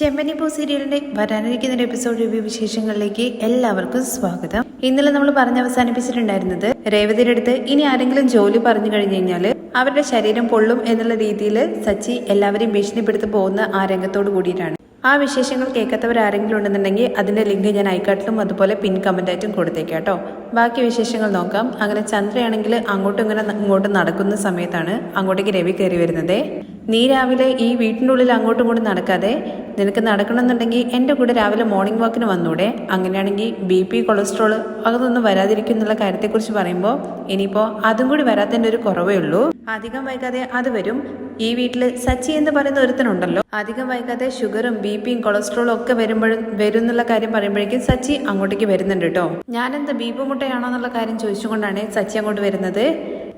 ചെമ്പനി പൂ സീരിയലിന്റെ വരാനിരിക്കുന്ന ഒരു എപ്പിസോഡ് റിവ്യൂ വിശേഷങ്ങളിലേക്ക് എല്ലാവർക്കും സ്വാഗതം. ഇന്നലെ നമ്മൾ പറഞ്ഞ് അവസാനിപ്പിച്ചിട്ടുണ്ടായിരുന്നത് രേവതിയുടെ അടുത്ത് ഇനി ആരെങ്കിലും ജോലി പറഞ്ഞു കഴിഞ്ഞു കഴിഞ്ഞാൽ അവരുടെ ശരീരം പൊള്ളും എന്നുള്ള രീതിയിൽ സച്ചി എല്ലാവരെയും ഭീഷണിപ്പെടുത്തി പോകുന്ന ആ രംഗത്തോട് കൂടിയിട്ടാണ്. ആ വിശേഷങ്ങൾ കേൾക്കാത്തവർ ആരെങ്കിലും ഉണ്ടെന്നുണ്ടെങ്കിൽ അതിന്റെ ലിങ്ക് ഞാൻ ഐക്കാട്ടിലും അതുപോലെ പിൻ കമന്റായിട്ടും കൊടുത്തേക്കാം കേട്ടോ. ബാക്കി വിശേഷങ്ങൾ നോക്കാം. അങ്ങനെ ചന്ദ്രയാണെങ്കിൽ അങ്ങോട്ടും ഇങ്ങനെ ഇങ്ങോട്ടും നടക്കുന്ന സമയത്താണ് അങ്ങോട്ടേക്ക് രവി കയറി വരുന്നത്. നീ രാവിലെ ഈ വീട്ടിന്റെ ഉള്ളിൽ അങ്ങോട്ടും ഇങ്ങോട്ടും നടക്കാതെ നിനക്ക് നടക്കണമെന്നുണ്ടെങ്കിൽ എന്റെ കൂടെ രാവിലെ മോർണിംഗ് വാക്കിന് വന്നൂടെ. അങ്ങനെയാണെങ്കിൽ ബി പി കൊളസ്ട്രോൾ അതൊന്നും വരാതിരിക്കും എന്നുള്ള കാര്യത്തെക്കുറിച്ച് പറയുമ്പോൾ ഇനിയിപ്പോൾ അതും കൂടി വരാത്തതിന്റെ ഒരു കുറവേ ഉള്ളൂ. അധികം വൈകാതെ അത് വരും. ഈ വീട്ടിൽ സച്ചി എന്ന് പറയുന്ന ഒരുത്തനുണ്ടല്ലോ. അധികം വൈകാതെ ഷുഗറും ബി പിയും കൊളസ്ട്രോളും ഒക്കെ വരുമ്പോഴും വരും എന്നുള്ള കാര്യം പറയുമ്പോഴേക്കും സച്ചി അങ്ങോട്ടേക്ക് വരുന്നുണ്ട് കേട്ടോ. ഞാനെന്താ ബീപ്പ് മുട്ടയാണോ എന്നുള്ള കാര്യം ചോദിച്ചുകൊണ്ടാണ് സച്ചി അങ്ങോട്ട് വരുന്നത്?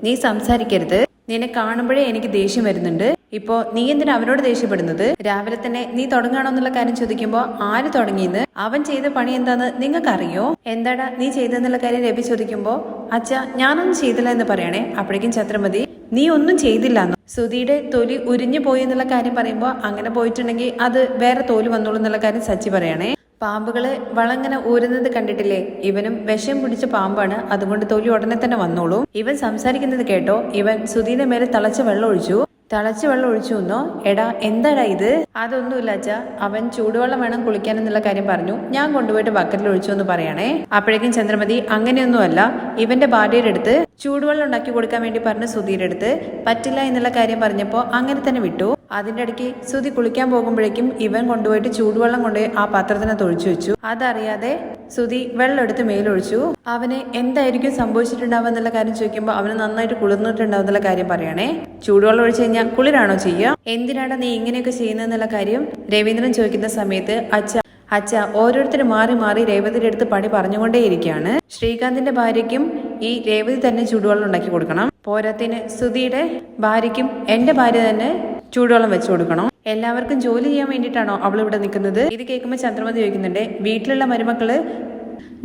നീ സംസാരിക്കരുത്. നിന്നെ കാണുമ്പോഴേ എനിക്ക് ദേഷ്യം വരുന്നുണ്ട്. ഇപ്പോ നീ എന്തിനാ അവനോട് ദേഷ്യപ്പെടുന്നത്? രാവിലെ തന്നെ നീ തുടങ്ങാണോ എന്നുള്ള കാര്യം ചോദിക്കുമ്പോ ആര് തുടങ്ങിയെന്ന് അവൻ ചെയ്ത പണി എന്താന്ന് നിങ്ങൾക്കറിയോ? എന്താടാ നീ ചെയ്തെന്നുള്ള കാര്യം രവി ചോദിക്കുമ്പോ അച്ഛ ഞാനൊന്നും ചെയ്തില്ല എന്ന് പറയണേ. അപ്പോഴേക്കും ഛത്രമതി നീ ഒന്നും ചെയ്തില്ല സുധിയുടെ തൊലി ഉരിഞ്ഞു പോയി എന്നുള്ള കാര്യം പറയുമ്പോൾ അങ്ങനെ പോയിട്ടുണ്ടെങ്കിൽ അത് വേറെ തോൽ വന്നോളൂ എന്നുള്ള കാര്യം സച്ചി പറയണേ. പാമ്പുകളെ വളങ്ങനെ ഊരുന്നത് കണ്ടിട്ടില്ലേ? ഇവനും വിഷം പിടിച്ച പാമ്പാണ്. അതുകൊണ്ട് തൊലി ഉടനെ തന്നെ വന്നോളൂ. ഇവൻ സംസാരിക്കുന്നത് കേട്ടോ. ഇവൻ സുധീന്റെ മേലെ തളച്ച വെള്ളം ഒഴിച്ചു. തിളച്ച് വെള്ളം ഒഴിച്ചു വന്നോ എടാ എന്താടാ ഇത്? അതൊന്നുമില്ല അച്ഛാ. അവൻ ചൂടുവെള്ളം വേണം കുളിക്കാൻ എന്നുള്ള കാര്യം പറഞ്ഞു. ഞാൻ കൊണ്ടുപോയിട്ട് ബക്കറ്റിൽ ഒഴിച്ചു എന്ന് പറയണേ. അപ്പോഴേക്കും ചന്ദ്രമതി അങ്ങനെയൊന്നുമല്ല. ഇവന്റെ ഭാര്യയുടെ അടുത്ത് ചൂടുവെള്ളം ഉണ്ടാക്കി കൊടുക്കാൻ വേണ്ടി പറഞ്ഞ സുധീരെടുത്ത് പറ്റില്ല എന്നുള്ള കാര്യം പറഞ്ഞപ്പോൾ അങ്ങനെ തന്നെ വിട്ടു. അതിന്റെ ഇടയ്ക്ക് സുതി കുളിക്കാൻ പോകുമ്പോഴേക്കും ഇവൻ കൊണ്ടുപോയിട്ട് ചൂടുവെള്ളം കൊണ്ടുപോയി ആ പാത്രത്തിനകത്ത് ഒഴിച്ചു വെച്ചു. അതറിയാതെ സുതി വെള്ളം എടുത്ത് മേലൊഴിച്ചു. അവന് എന്തായിരിക്കും സംഭവിച്ചിട്ടുണ്ടാവുക എന്നുള്ള കാര്യം ചോദിക്കുമ്പോൾ അവന് നന്നായിട്ട് കുളിർന്നിട്ടുണ്ടാവും എന്നുള്ള കാര്യം പറയണേ. ചൂടുവെള്ളം ഒഴിച്ചു കഴിഞ്ഞാൽ കുളിരാണോ ചെയ്യുക? എന്തിനാണ് നീ ഇങ്ങനെയൊക്കെ ചെയ്യുന്നതെന്നുള്ള കാര്യം രവീന്ദ്രൻ ചോദിക്കുന്ന സമയത്ത് അച്ഛ അച്ഛ ഓരോരുത്തരും മാറി മാറി രേവതിയുടെ അടുത്ത് പണി പറഞ്ഞുകൊണ്ടേയിരിക്കുകയാണ് ശ്രീകാന്തിന്റെ ഭാര്യയ്ക്കും ഈ രേവതി തന്നെ ചൂടുവെള്ളം ഉണ്ടാക്കി കൊടുക്കണം. പോരാത്തിന് സുധിയുടെ ഭാര്യയ്ക്കും എന്റെ ഭാര്യ തന്നെ ചൂടുവെള്ളം വെച്ചു കൊടുക്കണം. എല്ലാവർക്കും ജോലി ചെയ്യാൻ വേണ്ടിയിട്ടാണോ അവൾ ഇവിടെ നിൽക്കുന്നത്? ഇത് കേൾക്കുമ്പോൾ ചന്ദ്രമതി ചോദിക്കുന്നുണ്ട് വീട്ടിലുള്ള മരുമക്കൾ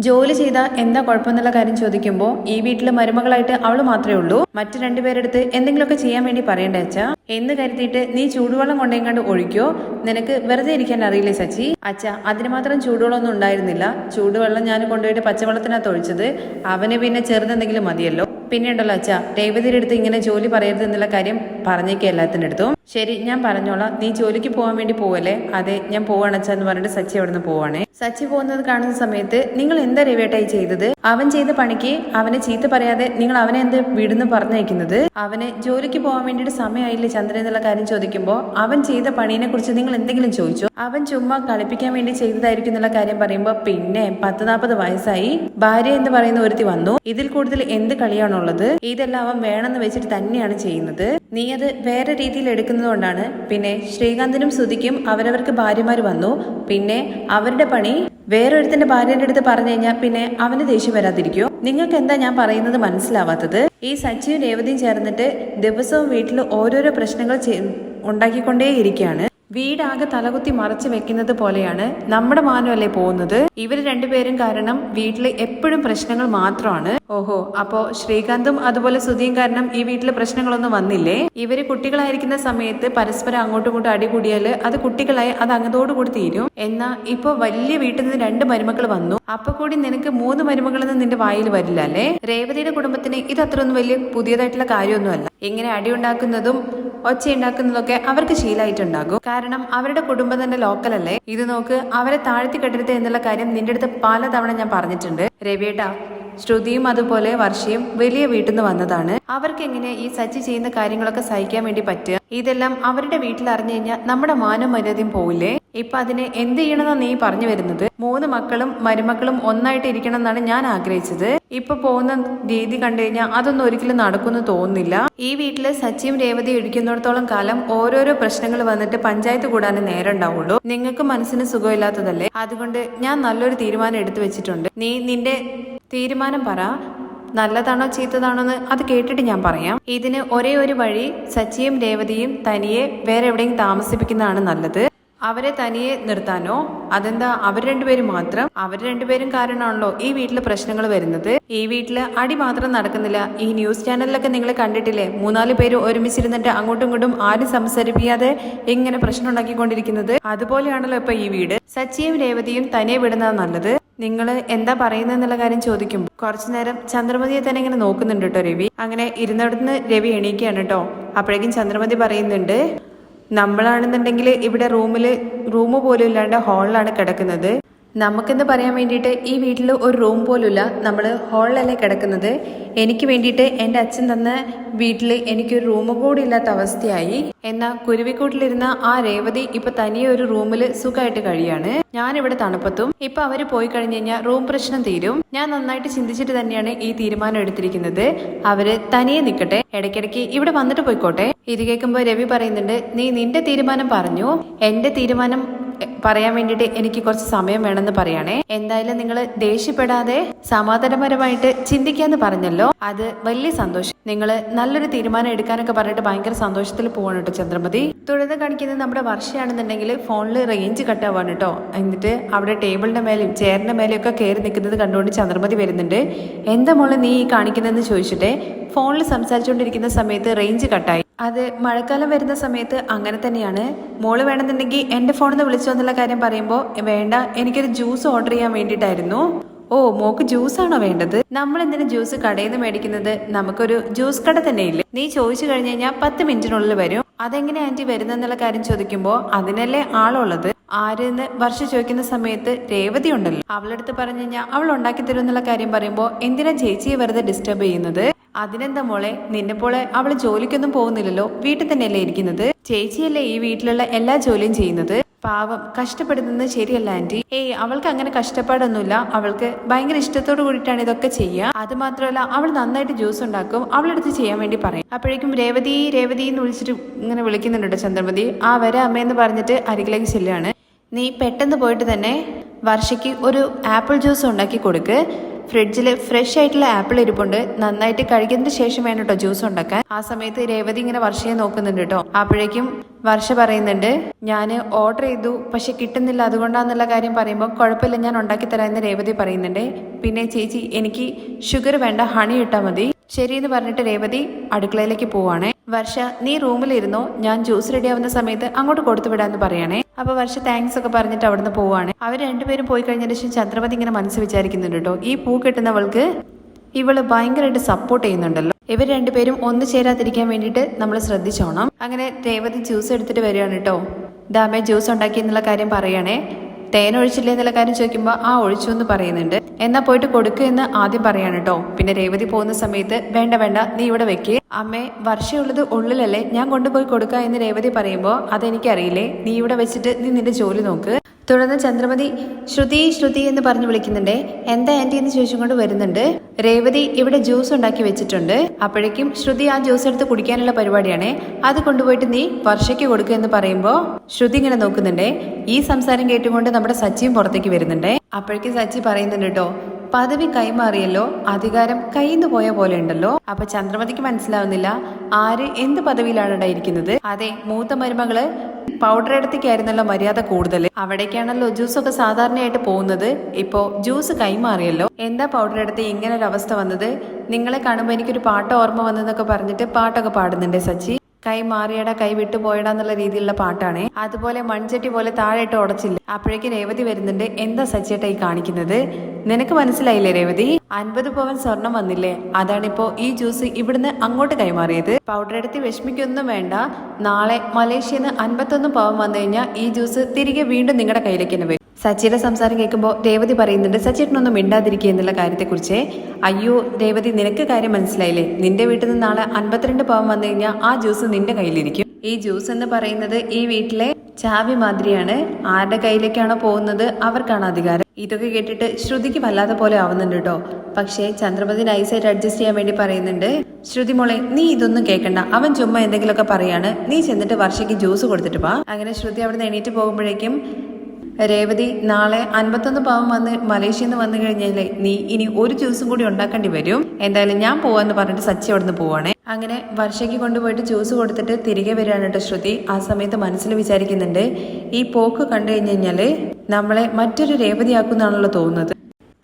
ജോലി ചെയ്ത എന്താ കുഴപ്പമെന്നുള്ള കാര്യം ചോദിക്കുമ്പോൾ ഈ വീട്ടിലെ മരുമകളായിട്ട് അവൾ മാത്രമേ ഉള്ളൂ. മറ്റു രണ്ടുപേരെടുത്ത് എന്തെങ്കിലുമൊക്കെ ചെയ്യാൻ വേണ്ടി പറയണ്ടേ അച്ഛ? എന്ന് കരുതിയിട്ട് നീ ചൂടുവെള്ളം കൊണ്ടെങ്ങാണ്ട് ഒഴിക്കോ. നിനക്ക് വെറുതെ ഇരിക്കാൻ അറിയില്ലേ സച്ചി അച്ഛ അതിന് മാത്രം ചൂടുവെള്ളം ഒന്നും ഉണ്ടായിരുന്നില്ല. ചൂടുവെള്ളം ഞാൻ കൊണ്ടുപോയിട്ട് പച്ചവെള്ളത്തിനകത്ത് ഒഴിച്ചത്. അവന് പിന്നെ ചെറുതെന്തെങ്കിലും മതിയല്ലോ. പിന്നെ ഉണ്ടല്ലോ അച്ഛ രേവതിയുടെ അടുത്ത് ഇങ്ങനെ ജോലി പറയരുത് എന്നുള്ള കാര്യം പറഞ്ഞേക്കെ എല്ലാത്തിന്റെ അടുത്തും. ശരി ഞാൻ പറഞ്ഞോളാം. നീ ജോലിക്ക് പോകാൻ വേണ്ടി പോവല്ലേ? അതെ ഞാൻ പോവാണ് അച്ഛ എന്ന് പറഞ്ഞിട്ട് സച്ചി അവിടെ നിന്ന് പോവാണേ. സച്ചി പോകുന്നത് കാണുന്ന സമയത്ത് നിങ്ങൾ എന്താ രവേട്ടായി ചെയ്തത്? അവൻ ചെയ്ത പണിക്ക് അവനെ ചീത്ത പറയാതെ നിങ്ങൾ അവനെ എന്ത് വീടുന്ന് പറഞ്ഞയക്കുന്നത്? അവന് ജോലിക്ക് പോകാൻ വേണ്ടിയിട്ട് സമയമായില്ലേ ചന്ദ്രൻ എന്നുള്ള കാര്യം ചോദിക്കുമ്പോൾ അവൻ ചെയ്ത പണീനെ കുറിച്ച് നിങ്ങൾ എന്തെങ്കിലും ചോദിച്ചു? അവൻ ചുമ്മാ കളിപ്പിക്കാൻ വേണ്ടി ചെയ്തതായിരിക്കും എന്നുള്ള കാര്യം പറയുമ്പോൾ പിന്നെ പത്ത് നാൽപ്പത് വയസ്സായി ഭാര്യ എന്ന് പറയുന്ന ഒരുത്തി വന്നു. ഇതിൽ കൂടുതൽ എന്ത് കളിയാണുള്ളത് ഇതെല്ലാം അവൻ വേണമെന്ന് വെച്ചിട്ട് തന്നെയാണ് ചെയ്യുന്നത്. നീ അത് വേറെ രീതിയിൽ എടുക്കുന്നതുകൊണ്ടാണ്. പിന്നെ ശ്രീകാന്തിനും സുധിക്കും അവരവർക്ക് ഭാര്യമാർ വന്നു. പിന്നെ അവരുടെ പണി വേറൊരുത്തിന്റെ ഭാര്യന്റെ അടുത്ത് പറഞ്ഞു കഴിഞ്ഞാൽ പിന്നെ അവന് ദേഷ്യം വരാതിരിക്കോ? നിങ്ങൾക്ക് എന്താ ഞാൻ പറയുന്നത് മനസ്സിലാവാത്തത്? ഈ സച്ചിയും രേവതിയും ചേർന്നിട്ട് ദിവസവും വീട്ടിൽ ഓരോരോ പ്രശ്നങ്ങൾ ഉണ്ടാക്കിക്കൊണ്ടേയിരിക്കുകയാണ് വീടാകെ തലകുത്തി മറച്ചു വെക്കുന്നത് പോലെയാണ് നമ്മുടെ മാനുവല്ലേ പോകുന്നത്? ഇവർ രണ്ടുപേരും കാരണം വീട്ടിലെ എപ്പോഴും പ്രശ്നങ്ങൾ മാത്രമാണ്. ഓഹോ അപ്പോ ശ്രീകാന്തും അതുപോലെ സുധിയും കാരണം ഈ വീട്ടിലെ പ്രശ്നങ്ങളൊന്നും വന്നില്ലേ? ഇവർ കുട്ടികളായിരിക്കുന്ന സമയത്ത് പരസ്പരം അങ്ങോട്ടും ഇങ്ങോട്ടും അടി കൂടിയാൽ അത് കുട്ടികളായി അത് അങ്ങതോടുകൂടി തീരും. എന്നാ ഇപ്പൊ വലിയ വീട്ടിൽ നിന്ന് രണ്ട് മരുമക്കൾ വന്നു. അപ്പൊ കൂടി നിനക്ക് മൂന്ന് മരുമകളെന്ന് നിന്റെ വായിൽ വരില്ല അല്ലേ? രേവതിയുടെ കുടുംബത്തിന് ഇത് അത്രയൊന്നും വലിയ പുതിയതായിട്ടുള്ള കാര്യമൊന്നുമല്ല. ഇങ്ങനെ അടി ഉണ്ടാക്കുന്നതും ഒച്ച ഉണ്ടാക്കുന്നതൊക്കെ അവർക്ക് ശീലമായിട്ടുണ്ടാകും കാരണം അവരുടെ കുടുംബം തന്നെ ലോക്കലല്ലേ ഇത് നോക്ക് അവരെ താഴ്ത്തി കെട്ടരുത് എന്നുള്ള കാര്യം നിന്റെ അടുത്ത് പലതവണ ഞാൻ പറഞ്ഞിട്ടുണ്ട്. രവിയേട്ടാ ശ്രുതിയും അതുപോലെ വർഷയും വലിയ വീട്ടിൽ നിന്ന് വന്നതാണ്. അവർക്ക് എങ്ങനെ ഈ സച്ചി ചെയ്യുന്ന കാര്യങ്ങളൊക്കെ സഹിക്കാൻ വേണ്ടി പറ്റുക? ഇതെല്ലാം അവരുടെ വീട്ടിൽ അറിഞ്ഞു കഴിഞ്ഞാൽ നമ്മുടെ മാനം മര്യാദയും പോവില്ലേ? ഇപ്പൊ അതിനെ എന്ത് ചെയ്യണമെന്നാണ് നീ പറഞ്ഞു വരുന്നത്? മൂന്ന് മക്കളും മരുമക്കളും ഒന്നായിട്ട് ഇരിക്കണം എന്നാണ് ഞാൻ ആഗ്രഹിച്ചത്. ഇപ്പൊ പോകുന്ന രീതി കണ്ടു കഴിഞ്ഞാൽ അതൊന്നും ഒരിക്കലും നടക്കുമെന്ന് തോന്നുന്നില്ല. ഈ വീട്ടിൽ സച്ചിയും രേവതി ഇരിക്കുന്നിടത്തോളം കാലം ഓരോരോ പ്രശ്നങ്ങൾ വന്നിട്ട് പഞ്ചായത്ത് കൂടാനേ നേരം ഉണ്ടാവുള്ളൂ. നിങ്ങൾക്ക് മനസ്സിന് സുഖമില്ലാത്തതല്ലേ? അതുകൊണ്ട് ഞാൻ നല്ലൊരു തീരുമാനം എടുത്തു വെച്ചിട്ടുണ്ട്. നീ നിന്റെ തീരുമാനം പറ. നല്ലതാണോ ചീത്തതാണോ എന്ന് അത് കേട്ടിട്ട് ഞാൻ പറയാം. ഇതിന് ഒരേ ഒരു വഴി സച്ചിയും രേവതിയും തനിയെ വേറെ എവിടെയും താമസിപ്പിക്കുന്നതാണ് നല്ലത്. അവരെ തനിയെ നിർത്താനോ? അതെന്താ അവർ രണ്ടുപേരും മാത്രം? അവർ രണ്ടുപേരും കാരണമാണല്ലോ ഈ വീട്ടിൽ പ്രശ്നങ്ങൾ വരുന്നത്. ഈ വീട്ടിൽ അടി മാത്രം നടക്കുന്നില്ല. ഈ ന്യൂസ് ചാനലിലൊക്കെ നിങ്ങൾ കണ്ടിട്ടില്ലേ? മൂന്നാൽ പേര് ഒരുമിച്ചിരുന്നിട്ട് അങ്ങോട്ടും ഇങ്ങോട്ടും ആരും സംസാരിപ്പിക്കാതെ ഇങ്ങനെ പ്രശ്നം ഉണ്ടാക്കിക്കൊണ്ടിരിക്കുന്നത്. അതുപോലെയാണല്ലോ ഇപ്പൊ ഈ വീട്. സച്ചിയും രേവതിയും തനിയെ വിടുന്നത് നല്ലത്. നിങ്ങൾ എന്താ പറയുന്നതെന്നുള്ള കാര്യം ചോദിക്കുമ്പോൾ കുറച്ചു നേരം ചന്ദ്രമതിയെ തന്നെ ഇങ്ങനെ നോക്കുന്നുണ്ട് കേട്ടോ രവി. അങ്ങനെ ഇരുന്നിടത്തുനിന്ന് രവി എണീക്കുകയാണ് കേട്ടോ. അപ്പോഴേക്കും ചന്ദ്രമതി പറയുന്നുണ്ട് നമ്മളാണെന്നുണ്ടെങ്കിൽ ഇവിടെ റൂമിൽ റൂം പോലും ഇല്ലാണ്ട് ഹാളിലാണ് കിടക്കുന്നത്. നമുക്കെന്ന് പറയാൻ വേണ്ടിയിട്ട് ഈ വീട്ടിൽ ഒരു റൂം പോലുമില്ല. നമ്മൾ ഹാളിലല്ലേ കിടക്കുന്നത്. എനിക്ക് വേണ്ടിയിട്ട് എന്റെ അച്ഛൻ തന്ന വീട്ടിൽ എനിക്കൊരു റൂം കൂടി ഇല്ലാത്ത അവസ്ഥയായി. എന്നാൽ കുരുവിക്കൂട്ടിലിരുന്ന ആ രേവതി ഇപ്പൊ തനിയെ ഒരു റൂമിൽ സുഖമായിട്ട് കഴിയാണ്. ഞാനിവിടെ തണുപ്പത്തും. ഇപ്പൊ അവർ പോയി കഴിഞ്ഞു കഴിഞ്ഞാൽ റൂം പ്രശ്നം തീരും. ഞാൻ നന്നായിട്ട് ചിന്തിച്ചിട്ട് തന്നെയാണ് ഈ തീരുമാനം എടുത്തിരിക്കുന്നത്. അവർ തനിയെ നിൽക്കട്ടെ ഇടയ്ക്കിടയ്ക്ക് ഇവിടെ വന്നിട്ട് പോയിക്കോട്ടെ. ഇത് കേൾക്കുമ്പോൾ രവി പറയുന്നുണ്ട് നീ നിന്റെ തീരുമാനം പറഞ്ഞു. എന്റെ തീരുമാനം പറയാൻ വേണ്ടിയിട്ട് എനിക്ക് കുറച്ച് സമയം വേണമെന്ന് പറയണേ. എന്തായാലും നിങ്ങൾ ദേഷ്യപ്പെടാതെ സമാധാനപരമായിട്ട് ചിന്തിക്കാന്ന് പറഞ്ഞല്ലോ. അത് വലിയ സന്തോഷം. നിങ്ങൾ നല്ലൊരു തീരുമാനം എടുക്കാനൊക്കെ പറഞ്ഞിട്ട് ഭയങ്കര സന്തോഷത്തിൽ പോവാണ് കേട്ടോ ചന്ദ്രമതി. തുടർന്ന് കാണിക്കുന്നത് നമ്മുടെ വർഷയാണെന്നുണ്ടെങ്കിൽ ഫോണിൽ റേഞ്ച് കട്ടാവാണ് കേട്ടോ എന്നിട്ട് അവിടെ ടേബിളിന്റെ മേലെയും ചെയറിന്റെ മേലെയും ഒക്കെ കയറി നിൽക്കുന്നത് കണ്ടുകൊണ്ട് ചന്ദ്രമതി വരുന്നുണ്ട്. എന്താ മോളെ നീ ഈ കാണിക്കുന്നതെന്ന് ചോദിച്ചിട്ട്? ഫോണിൽ സംസാരിച്ചുകൊണ്ടിരിക്കുന്ന സമയത്ത് റേഞ്ച് കട്ടായി അത് മഴക്കാലം വരുന്ന സമയത്ത് അങ്ങനെ തന്നെയാണ്. മോൾ വേണമെന്നുണ്ടെങ്കിൽ എന്റെ ഫോണിൽ നിന്ന് വിളിച്ചോ എന്നുള്ള കാര്യം പറയുമ്പോൾ വേണ്ട എനിക്കൊരു ജ്യൂസ് ഓർഡർ ചെയ്യാൻ വേണ്ടിയിട്ടായിരുന്നു. ഓ മോക്ക് ജ്യൂസ് ആണോ വേണ്ടത്? നമ്മൾ എന്തിനു ജ്യൂസ് കടയിൽ നിന്ന് മേടിക്കുന്നത്? നമുക്കൊരു ജ്യൂസ് കട തന്നെ ഇല്ലേ നീ ചോദിച്ചു കഴിഞ്ഞു കഴിഞ്ഞാൽ പത്ത് മിനിറ്റിനുള്ളിൽ വരും. അതെങ്ങനെ ആന്റി വരുന്നെന്നുള്ള കാര്യം ചോദിക്കുമ്പോൾ അതിനല്ലേ ആളുള്ളത്? ആരെന്ന് വർഷ ചോദിക്കുന്ന സമയത്ത് രേവതി ഉണ്ടല്ലോ. അവളടുത്ത് പറഞ്ഞു കഴിഞ്ഞാൽ അവൾ ഉണ്ടാക്കി തരും എന്നുള്ള കാര്യം പറയുമ്പോൾ എന്തിനാ ചേച്ചിയെ വെറുതെ ഡിസ്റ്റർബ് ചെയ്യുന്നത്? അതിനെന്താ മോളെ? നിന്നെ പോലെ അവൾ ജോലിക്കൊന്നും പോകുന്നില്ലല്ലോ. വീട്ടിൽ തന്നെയല്ലേ ഇരിക്കുന്നത്? ചേച്ചിയല്ലേ ഈ വീട്ടിലുള്ള എല്ലാ ജോലിയും ചെയ്യുന്നത്? പാവം കഷ്ടപ്പെടുന്നത് ശരിയല്ല ആന്റി. ഏയ് അവൾക്ക് അങ്ങനെ കഷ്ടപ്പാടൊന്നുമില്ല. അവൾക്ക് ഭയങ്കര ഇഷ്ടത്തോട് കൂടിയിട്ടാണ് ഇതൊക്കെ ചെയ്യുക. അത് മാത്രമല്ല അവൾ നന്നായിട്ട് ജ്യൂസ് ഉണ്ടാക്കും. അവളെടുത്ത് ചെയ്യാൻ വേണ്ടി പറയും. അപ്പോഴേക്കും രേവതി രേവതി എന്ന് വിളിച്ചിട്ട് ഇങ്ങനെ വിളിക്കുന്നുണ്ട് ചന്ദ്രമതി. ആ വരെ അമ്മയെന്ന് പറഞ്ഞിട്ട് അരികിലേക്ക് ചെല്ലുകയാണ്. നീ പെട്ടെന്ന് പോയിട്ട് തന്നെ വർഷയ്ക്ക് ഒരു ആപ്പിൾ ജ്യൂസ് ഉണ്ടാക്കി കൊടുക്ക്. ഫ്രിഡ്ജിൽ ഫ്രഷ് ആയിട്ടുള്ള ആപ്പിൾ ഇരിപ്പുണ്ട്. നന്നായിട്ട് കഴിക്കുന്നതിന് ശേഷം വേണം കേട്ടോ ജ്യൂസ് ഉണ്ടാക്കാൻ. ആ സമയത്ത് രേവതി ഇങ്ങനെ വർഷയെ നോക്കുന്നുണ്ട് കേട്ടോ അപ്പോഴേക്കും വർഷ പറയുന്നുണ്ട് ഞാൻ ഓർഡർ ചെയ്തു പക്ഷെ കിട്ടുന്നില്ല. അതുകൊണ്ടാന്നുള്ള കാര്യം പറയുമ്പോൾ കുഴപ്പമില്ല ഞാൻ ഉണ്ടാക്കി തരാമെന്ന് രേവതി പറയുന്നുണ്ട്. പിന്നെ ചേച്ചി എനിക്ക് ഷുഗർ വേണ്ട ഹണി ഇട്ടാൽ മതി. ശരി എന്ന് പറഞ്ഞിട്ട് രേവതി അടുക്കളയിലേക്ക് പോവാണേ. വർഷ നീ റൂമിലിരുന്നോ? ഞാൻ ജ്യൂസ് റെഡി ആവുന്ന സമയത്ത് അങ്ങോട്ട് കൊടുത്തു വിടാന്ന് പറയണേ. അപ്പൊ വർഷ താങ്ക്സ് ഒക്കെ പറഞ്ഞിട്ട് അവിടുന്ന് പോവാണ്. അവർ രണ്ടുപേരും പോയി കഴിഞ്ഞതിന് ശേഷം ചന്ദ്രപതി ഇങ്ങനെ മനസ്സ് വിചാരിക്കുന്നുണ്ട് കേട്ടോ. ഈ പൂ കിട്ടുന്നവൾക്ക് ഇവൾ ഭയങ്കരമായിട്ട് സപ്പോർട്ട് ചെയ്യുന്നുണ്ടല്ലോ. ഇവർ രണ്ടുപേരും ഒന്നു ചേരാതിരിക്കാൻ വേണ്ടിയിട്ട് നമ്മൾ ശ്രദ്ധിച്ചോണം. അങ്ങനെ രേവതി ജ്യൂസ് എടുത്തിട്ട് വരികയാണ് കേട്ടോ. ദാമേ ജ്യൂസ് ഉണ്ടാക്കി എന്നുള്ള കാര്യം പറയണേ. തേൻ ഒഴിച്ചില്ലേ എന്നുള്ള കാര്യം ചോദിക്കുമ്പോൾ ആ ഒഴിച്ചു എന്ന് പറയുന്നുണ്ട്. എന്നാ പോയിട്ട് കൊടുക്കുക എന്ന് ആദ്യം പറയാണ് കേട്ടോ പിന്നെ രേവതി പോകുന്ന സമയത്ത് വേണ്ട വേണ്ട നീ ഇവിടെ വെക്ക്. അമ്മേ വർഷമുള്ളത് ഉള്ളിലല്ലേ ഞാൻ കൊണ്ടുപോയി കൊടുക്കുക എന്ന് രേവതി പറയുമ്പോൾ അതെനിക്കറിയില്ലേ നീ ഇവിടെ വെച്ചിട്ട് നീ നിന്റെ ജോലി നോക്ക്. തുടർന്ന് ചന്ദ്രമതി ശ്രുതി ശ്രുതി എന്ന് പറഞ്ഞു വിളിക്കുന്നുണ്ട്. എന്താ ആന്റി എന്ന് ചോദിച്ചുകൊണ്ട് വരുന്നുണ്ട്. രേവതി ഇവിടെ ജ്യൂസ് ഉണ്ടാക്കി വെച്ചിട്ടുണ്ട്. അപ്പോഴേക്കും ശ്രുതി ആ ജ്യൂസ് എടുത്ത് കുടിക്കാനുള്ള പരിപാടിയാണ്. അത് കൊണ്ടുപോയിട്ട് നീ വർഷയ്ക്ക് കൊടുക്കുക എന്ന് പറയുമ്പോൾ ശ്രുതി ഇങ്ങനെ നോക്കുന്നുണ്ട്. ഈ സംസാരം കേട്ടുകൊണ്ട് നമ്മുടെ സച്ചിയും പുറത്തേക്ക് വരുന്നുണ്ട്. അപ്പോഴേക്കും സച്ചി പറയുന്നുണ്ട് കേട്ടോ പദവി കൈമാറിയല്ലോ അധികാരം കയ്യിന്ന് പോയ പോലെ ഉണ്ടല്ലോ. അപ്പൊ ചന്ദ്രമതിക്ക് മനസ്സിലാവുന്നില്ല ആര് എന്ത് പദവിയിലാണ് ഉണ്ടായിരിക്കുന്നത്? അതെ മൂത്ത മരുമകൾ പൗഡർ ഇടത്തേക്കായിരുന്നല്ലോ മര്യാദ കൂടുതൽ അവിടേക്കാണല്ലോ ജ്യൂസ് ഒക്കെ സാധാരണയായിട്ട് പോകുന്നത്. ഇപ്പോ ജ്യൂസ് കൈമാറിയല്ലോ. എന്താ പൗഡർ ഇടത്ത് ഇങ്ങനെ ഒരു അവസ്ഥ വന്നത്? നിങ്ങളെ കാണുമ്പോൾ എനിക്കൊരു പാട്ട് ഓർമ്മ വന്നെന്നൊക്കെ പറഞ്ഞിട്ട് പാട്ടൊക്കെ പാടുന്നുണ്ട് സച്ചി. കൈ മാറിയടാ കൈ വിട്ടു എന്നുള്ള രീതിയിലുള്ള പാട്ടാണ്. അതുപോലെ മൺചട്ടി പോലെ താഴെയിട്ട് ഉടച്ചില്ല. അപ്പോഴേക്ക് രേവതി വരുന്നുണ്ട്. എന്താ സച്ചേട്ടായി കാണിക്കുന്നത്? നിനക്ക് മനസ്സിലായില്ലേ രേവതി? അൻപത് പവൻ സ്വർണം വന്നില്ലേ? അതാണിപ്പോ ഈ ജ്യൂസ് ഇവിടുന്ന് അങ്ങോട്ട് കൈമാറിയത്. പൗഡർ എടുത്ത് വിഷമിക്കൊന്നും വേണ്ട. നാളെ മലേഷ്യന്ന് അൻപത്തൊന്ന് പവൻ വന്നു കഴിഞ്ഞാൽ ഈ ജ്യൂസ് തിരികെ വീണ്ടും നിങ്ങളുടെ കയ്യിലേക്ക് തന്നെ സച്ചിയുടെ സംസാരം കേൾക്കുമ്പോൾ രേവതി പറയുന്നുണ്ട് സച്ചിയേട്ടനൊന്നും മിണ്ടാതിരിക്കുക എന്നുള്ള കാര്യത്തെക്കുറിച്ച്. അയ്യോ രേവതി നിനക്ക് കാര്യം മനസ്സിലായില്ലേ? നിന്റെ വീട്ടിൽ നിന്ന് നാളെ അൻപത്തിരണ്ട് പവൻ വന്നു കഴിഞ്ഞാൽ ആ ജ്യൂസ് നിന്റെ കയ്യിലിരിക്കും. ഈ ജ്യൂസ് എന്ന് പറയുന്നത് ഈ വീട്ടിലെ ചാവി മാതിരിയാണ്. ആരുടെ കയ്യിലേക്കാണോ പോകുന്നത് അവർക്കാണ് അധികാരം. ഇതൊക്കെ കേട്ടിട്ട് ശ്രുതിക്ക് വല്ലാതെ പോലെ ആവുന്നുണ്ട് കേട്ടോ. പക്ഷേ ചന്ദ്രപതി നൈസായിട്ട് അഡ്ജസ്റ്റ് ചെയ്യാൻ വേണ്ടി പറയുന്നുണ്ട് ശ്രുതി മോളെ നീ ഇതൊന്നും കേൾക്കണ്ട. അവൻ ചുമ്മാ എന്തെങ്കിലുമൊക്കെ പറയാണ്. നീ ചെന്നിട്ട് വർഷയ്ക്ക് ജ്യൂസ് കൊടുത്തിട്ട് വാ. അങ്ങനെ ശ്രുതി അവിടെ നിന്ന് എണീറ്റ് പോകുമ്പോഴേക്കും രേവതി നാളെ അൻപത്തൊന്ന് പാവം വന്ന് മലേഷ്യയിൽ നിന്ന് വന്നു കഴിഞ്ഞാലേ നീ ഇനി ഒരു ജ്യൂസും കൂടി ഉണ്ടാക്കേണ്ടി വരും. എന്തായാലും ഞാൻ പോവാന്ന് പറഞ്ഞിട്ട് സച്ചി അവിടെ നിന്ന് പോവാണേ. അങ്ങനെ വർഷയ്ക്ക് കൊണ്ടുപോയിട്ട് ജ്യൂസ് കൊടുത്തിട്ട് തിരികെ വരികയാണ് കേട്ടോ ശ്രുതി. ആ സമയത്ത് മനസ്സിൽ വിചാരിക്കുന്നുണ്ട് ഈ പോക്ക് കണ്ടു കഴിഞ്ഞു കഴിഞ്ഞാൽ നമ്മളെ മറ്റൊരു രേവതി രേവതിയാക്കുന്നാണല്ലോ തോന്നുന്നത്.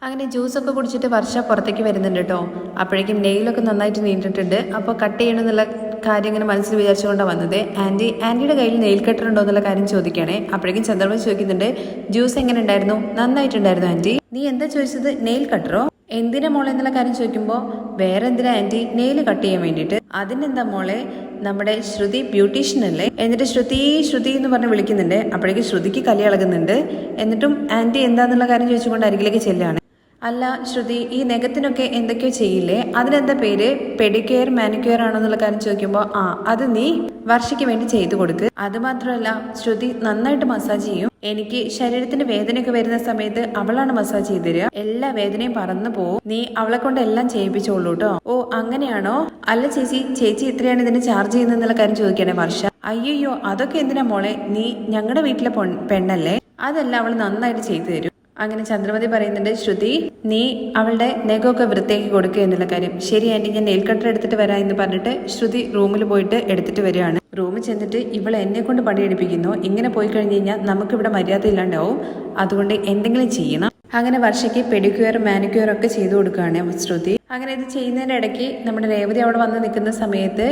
അങ്ങനെ ജ്യൂസൊക്കെ കുടിച്ചിട്ട് വർഷ പുറത്തേക്ക് വരുന്നുണ്ട് കേട്ടോ. അപ്പോഴേക്കും നെയിലൊക്കെ നന്നായിട്ട് നീണ്ടിട്ടുണ്ട് അപ്പോൾ കട്ട് ചെയ്യണമെന്നുള്ള കാര്യം ഇങ്ങനെ മനസ്സിൽ വിചാരിച്ചുകൊണ്ടാണ് വന്നത്. ആന്റി ആന്റിയുടെ കയ്യിൽ നെയിൽ കട്ടർ ഉണ്ടോ എന്നുള്ള കാര്യം ചോദിക്കുകയാണേ. അപ്പോഴേക്കും ചന്ദ്രമ ചോദിക്കുന്നുണ്ട് ജ്യൂസ് എങ്ങനെ ഉണ്ടായിരുന്നു നന്നായിട്ടുണ്ടായിരുന്നു ആന്റി നീ എന്താ ചോദിച്ചത്? നെയിൽ കട്ടറോ? എന്തിനാ മോളെ? എന്നുള്ള കാര്യം ചോദിക്കുമ്പോൾ വേറെ എന്തിനാ ആന്റി നെയിൽ കട്ട് ചെയ്യാൻ വേണ്ടിയിട്ട്. അതിനെന്താ മോളെ? നമ്മുടെ ശ്രുതി ബ്യൂട്ടീഷ്യൻ അല്ലേ? എന്നിട്ട് ശ്രുതി ശ്രുതി എന്ന് പറഞ്ഞ് വിളിക്കുന്നുണ്ട്. അപ്പോഴേക്കും ശ്രുതിക്ക് കലി ഇളകുന്നുണ്ട് എന്നിട്ടും ആന്റി എന്താന്നുള്ള കാര്യം ചോദിച്ചുകൊണ്ട് അരികിലേക്ക് ചെല്ലുകയാണ്. അല്ല ശ്രുതി ഈ നെഗത്തിനൊക്കെ എന്തൊക്കെയോ ചെയ്യില്ലേ? അതിനെന്താ പേര്? പെഡിക്കെയർ മാനിക്യൂർ ആണെന്നുള്ള കാര്യം ചോദിക്കുമ്പോൾ ആ അത് നീ വർഷയ്ക്ക് വേണ്ടി ചെയ്തു കൊടുക്ക്. അത് മാത്രമല്ല ശ്രുതി നന്നായിട്ട് മസാജ് ചെയ്യും. എനിക്ക് ശരീരത്തിന് വേദനയൊക്കെ വരുന്ന സമയത്ത് അവളാണ് മസാജ് ചെയ്ത് തരിക എല്ലാ വേദനയും പറന്നു പോവും. നീ അവളെ കൊണ്ട് എല്ലാം ചെയ്യിപ്പിച്ചോളൂ കേട്ടോ ഓ അങ്ങനെയാണോ? അല്ല ചേച്ചി ചേച്ചി ഇത്രയാണ് ഇതിന് ചാർജ് ചെയ്യുന്നതെന്നുള്ള കാര്യം ചോദിക്കണേ വർഷ. അയ്യോ അതൊക്കെ എന്തിനാ മോളെ? നീ ഞങ്ങളുടെ വീട്ടിലെ പെണ്ണല്ലേ? അതല്ല അവൾ നന്നായിട്ട് ചെയ്തു തരും. അങ്ങനെ ചന്ദ്രമതി പറയുന്നുണ്ട് ശ്രുതി നീ അവളുടെ നെഗമൊക്കെ വൃത്തിയാക്കി കൊടുക്കുക എന്നുള്ള കാര്യം. ശരി ആന്റി ഞാൻ നെയിൽ കട്ടർ എടുത്തിട്ട് വരാം എന്ന് പറഞ്ഞിട്ട് ശ്രുതി റൂമിൽ പോയിട്ട് എടുത്തിട്ട് വരികയാണ്. റൂമിൽ ചെന്നിട്ട് ഇവൾ എന്നെ കൊണ്ട് പണിയെടുപ്പിക്കുന്നു ഇങ്ങനെ പോയി കഴിഞ്ഞ് കഴിഞ്ഞാൽ നമുക്കിവിടെ മര്യാദ ഇല്ലാണ്ടാവും. അതുകൊണ്ട് എന്തെങ്കിലും ചെയ്യണം. അങ്ങനെ വർഷയ്ക്ക് പെഡിക്യൂർ മാനിക്യൂർ ഒക്കെ ചെയ്തു കൊടുക്കുകയാണ് ശ്രുതി. അങ്ങനെ ഇത് ചെയ്യുന്നതിന്റെ ഇടയ്ക്ക് നമ്മുടെ രേവതി അവിടെ വന്ന് നിൽക്കുന്ന സമയത്ത്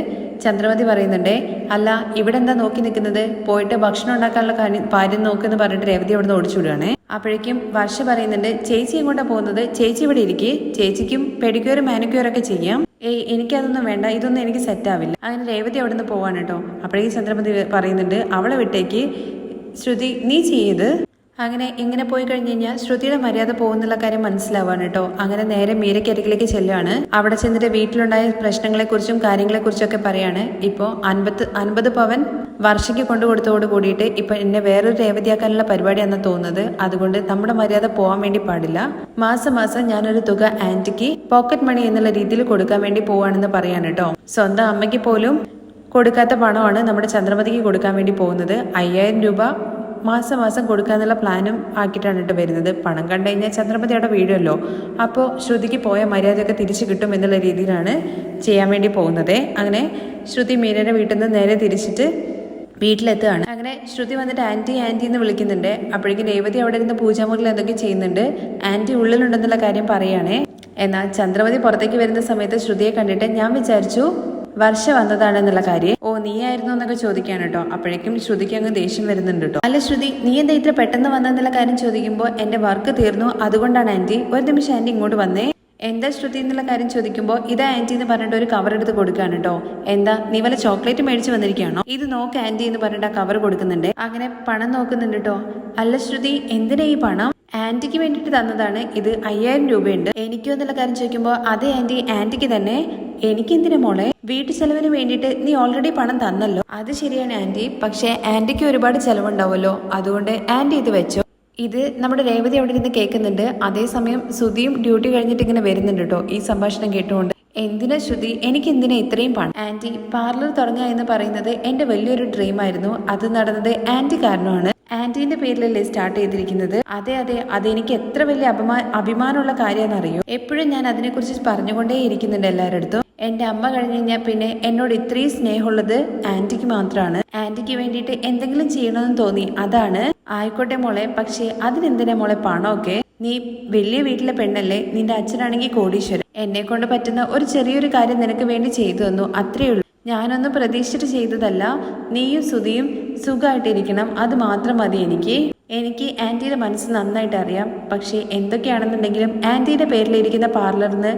ചന്ദ്രമതി പറയുന്നുണ്ടേ അല്ല ഇവിടെ എന്താ നോക്കി നിൽക്കുന്നത്? പോയിട്ട് ഭക്ഷണം ഉണ്ടാക്കാനുള്ള കാര്യം നോക്കുമെന്ന് പറഞ്ഞിട്ട് രേവതി അവിടെ നിന്ന് ഓടിച്ചു വിടുകയാണേ അപ്പോഴേക്കും വർഷ പറയുന്നുണ്ട് ചേച്ചി എങ്ങോട്ടാ പോകുന്നത്? ചേച്ചി ഇവിടെ ഇരിക്കും. ചേച്ചിക്കും മാനിക്യൂർ ഒക്കെ ചെയ്യാം. ഏയ് എനിക്കതൊന്നും വേണ്ട. ഇതൊന്നും എനിക്ക് സെറ്റാവില്ല അങ്ങനെ രേവതി അവിടെ നിന്ന് പോവാണ് കേട്ടോ. അപ്പോഴേക്കും ചന്ദ്രമതി പറയുന്നുണ്ട് അവളെ വിട്ടേക്ക്. ശ്രുതി നീ ചെയ്ത് അങ്ങനെ ഇങ്ങനെ പോയി കഴിഞ്ഞ് കഴിഞ്ഞാൽ ശ്രുതിയുടെ മര്യാദ പോകുന്നുള്ള കാര്യം മനസ്സിലാവാണ് കേട്ടോ. അങ്ങനെ നേരെ മീരക്കരികിലേക്ക് ചെല്ലുകയാണ് അവിടെ ചെന്നിട്ട് വീട്ടിലുണ്ടായ പ്രശ്നങ്ങളെക്കുറിച്ചും കാര്യങ്ങളെക്കുറിച്ചും ഒക്കെ പറയാണ്. ഇപ്പോൾ അൻപത് അൻപത് പവൻ വർഷയ്ക്ക് കൊണ്ടു കൊടുത്തോട് കൂടിയിട്ട് ഇപ്പൊ എന്നെ വേറൊരു രേവതിയാക്കാനുള്ള പരിപാടിയാണെന്ന് തോന്നുന്നത്. അതുകൊണ്ട് നമ്മുടെ മര്യാദ പോകാൻ വേണ്ടി പാടില്ല. മാസം മാസം ഞാനൊരു തുക ആന്റിക്ക് പോക്കറ്റ് മണി എന്നുള്ള രീതിയിൽ കൊടുക്കാൻ വേണ്ടി പോവാണെന്ന് പറയാണ് കേട്ടോ. സ്വന്തം അമ്മയ്ക്ക് പോലും കൊടുക്കാത്ത പണമാണ് നമ്മുടെ ചന്ദ്രമതിക്ക് കൊടുക്കാൻ വേണ്ടി പോകുന്നത്. അയ്യായിരം രൂപ മാസം മാസം കൊടുക്കാന്നുള്ള പ്ലാനും ആക്കിയിട്ടാണ് കേട്ടോ വരുന്നത്. പണം കണ്ടു കഴിഞ്ഞാൽ ചന്ദ്രമതിയുടെ വീടല്ലോ വീഴുമല്ലോ. അപ്പോൾ ശ്രുതിക്ക് പോയ മര്യാദയൊക്കെ തിരിച്ചു കിട്ടും എന്നുള്ള രീതിയിലാണ് ചെയ്യാൻ വേണ്ടി പോകുന്നത്. അങ്ങനെ ശ്രുതി മീനയുടെ വീട്ടിൽ നിന്ന് നേരെ തിരിച്ചിട്ട് വീട്ടിലെത്തുകയാണ്. അങ്ങനെ ശ്രുതി വന്നിട്ട് ആന്റി ആന്റി എന്ന് വിളിക്കുന്നുണ്ട്. അപ്പോഴേക്കും രേവതി അവിടെ ഇരുന്ന് പൂജാമുറിൽ എന്തൊക്കെ ചെയ്യുന്നുണ്ട്. ആന്റി ഉള്ളിലുണ്ടെന്നുള്ള കാര്യം പറയുകയാണേ. എന്നാൽ ചന്ദ്രമതി പുറത്തേക്ക് വരുന്ന സമയത്ത് ശ്രുതിയെ കണ്ടിട്ട് ഞാൻ വിചാരിച്ചു വർഷ വന്നതാണെന്നുള്ള കാര്യം. ഓ നീ ആയിരുന്നു എന്നൊക്കെ ചോദിക്കാൻ കേട്ടോ അപ്പോഴേക്കും ശ്രുതിക്ക് അങ്ങ് ദേഷ്യം വരുന്നുണ്ട് കേട്ടോ അല്ല ശ്രുതി നീ എന്താ ഇത്ര പെട്ടെന്ന് വന്നെന്നുള്ള കാര്യം ചോദിക്കുമ്പോൾ എന്റെ വർക്ക് തീർന്നു. അതുകൊണ്ടാണ് ആന്റി ഒരു നിമിഷം ആന്റി ഇങ്ങോട്ട് വന്നേ. എന്താ ശ്രുതി എന്നുള്ള കാര്യം ചോദിക്കുമ്പോൾ ഇതാ ആന്റി എന്ന് പറഞ്ഞിട്ട് ഒരു കവർ എടുത്ത് കൊടുക്കുകയാണ് കേട്ടോ എന്താ നീ വല്ല ചോക്ലേറ്റ് മേടിച്ച് വന്നിരിക്കുകയാണോ? ഇത് നോക്ക് ആന്റി എന്ന് പറഞ്ഞിട്ട് ആ കവർ കൊടുക്കുന്നുണ്ട്. അങ്ങനെ പണം നോക്കുന്നുണ്ട് കേട്ടോ അല്ല ശ്രുതി എന്തിനാ ഈ പണം? ആന്റിക്ക് വേണ്ടിയിട്ട് തന്നതാണ്. ഇത് അയ്യായിരം രൂപയുണ്ട്. എനിക്കോ എന്നുള്ള കാര്യം ചോദിക്കുമ്പോൾ അതേ ആന്റി ആന്റിക്ക് തന്നെ. എനിക്കെന്തിനു മോളെ? വീട്ടു ചെലവിന് വേണ്ടിയിട്ട് നീ ഓൾറെഡി പണം തന്നല്ലോ. അത് ശരിയാണ് ആന്റി. പക്ഷേ ആന്റിക്ക് ഒരുപാട് ചെലവുണ്ടാവുമല്ലോ. അതുകൊണ്ട് ആന്റി ഇത് വെച്ചോ. ഇത് നമ്മുടെ രേവതി അവിടെ ഇരുന്ന് കേൾക്കുന്നുണ്ട്. അതേസമയം സുധിയും ഡ്യൂട്ടി കഴിഞ്ഞിട്ട് ഇങ്ങനെ വരുന്നുണ്ട് കേട്ടോ ഈ സംഭാഷണം കേട്ടുകൊണ്ട്. എന്തിനാ ശ്രുതി? എനിക്ക് എന്തിനാ ഇത്രയും പണം? ആന്റി പാർലർ തുടങ്ങുക എന്ന് പറയുന്നത് എന്റെ വലിയൊരു ഡ്രീം ആയിരുന്നു. അത് നടന്നത് ആന്റി കാരണമാണ്. ആന്റീന്റെ പേരിലല്ലേ സ്റ്റാർട്ട് ചെയ്തിരിക്കുന്നത്? അതെ അതെ. അതെനിക്ക് എത്ര വലിയ അഭിമാ അഭിമാനമുള്ള കാര്യമാണെന്ന് എപ്പോഴും ഞാൻ അതിനെക്കുറിച്ച് പറഞ്ഞുകൊണ്ടേ ഇരിക്കുന്നുണ്ട് എല്ലാവരുടെ എന്റെ അമ്മ കഴിഞ്ഞു കഴിഞ്ഞാൽ പിന്നെ എന്നോട് ഇത്രയും സ്നേഹമുള്ളത് ആന്റിക്ക് മാത്രമാണ്. ആന്റിക്ക് വേണ്ടിയിട്ട് എന്തെങ്കിലും ചെയ്യണമെന്ന് തോന്നി അതാണ്. ആയിക്കോട്ടെ മോളെ പക്ഷേ അതിനെന്തിനാ മോളെ പണമൊക്കെ? നീ വലിയ വീട്ടിലെ പെണ്ണല്ലേ നിന്റെ അച്ഛനാണെങ്കിൽ കോടീശ്വരൻ. എന്നെ കൊണ്ട് പറ്റുന്ന ഒരു ചെറിയൊരു കാര്യം നിനക്ക് വേണ്ടി ചെയ്തു തന്നു അത്രയേ ഉള്ളൂ. ഞാനൊന്നും പ്രതീക്ഷിച്ചിട്ട് ചെയ്തതല്ല. നീയും സുധിയും സുഖമായിട്ടിരിക്കണം അത് മാത്രം മതി എനിക്ക്. എനിക്ക് ആന്റിയുടെ മനസ്സ് നന്നായിട്ട് അറിയാം. പക്ഷേ എന്തൊക്കെയാണെന്നുണ്ടെങ്കിലും ആന്റിയുടെ പേരിലിരിക്കുന്ന പാർലറിന്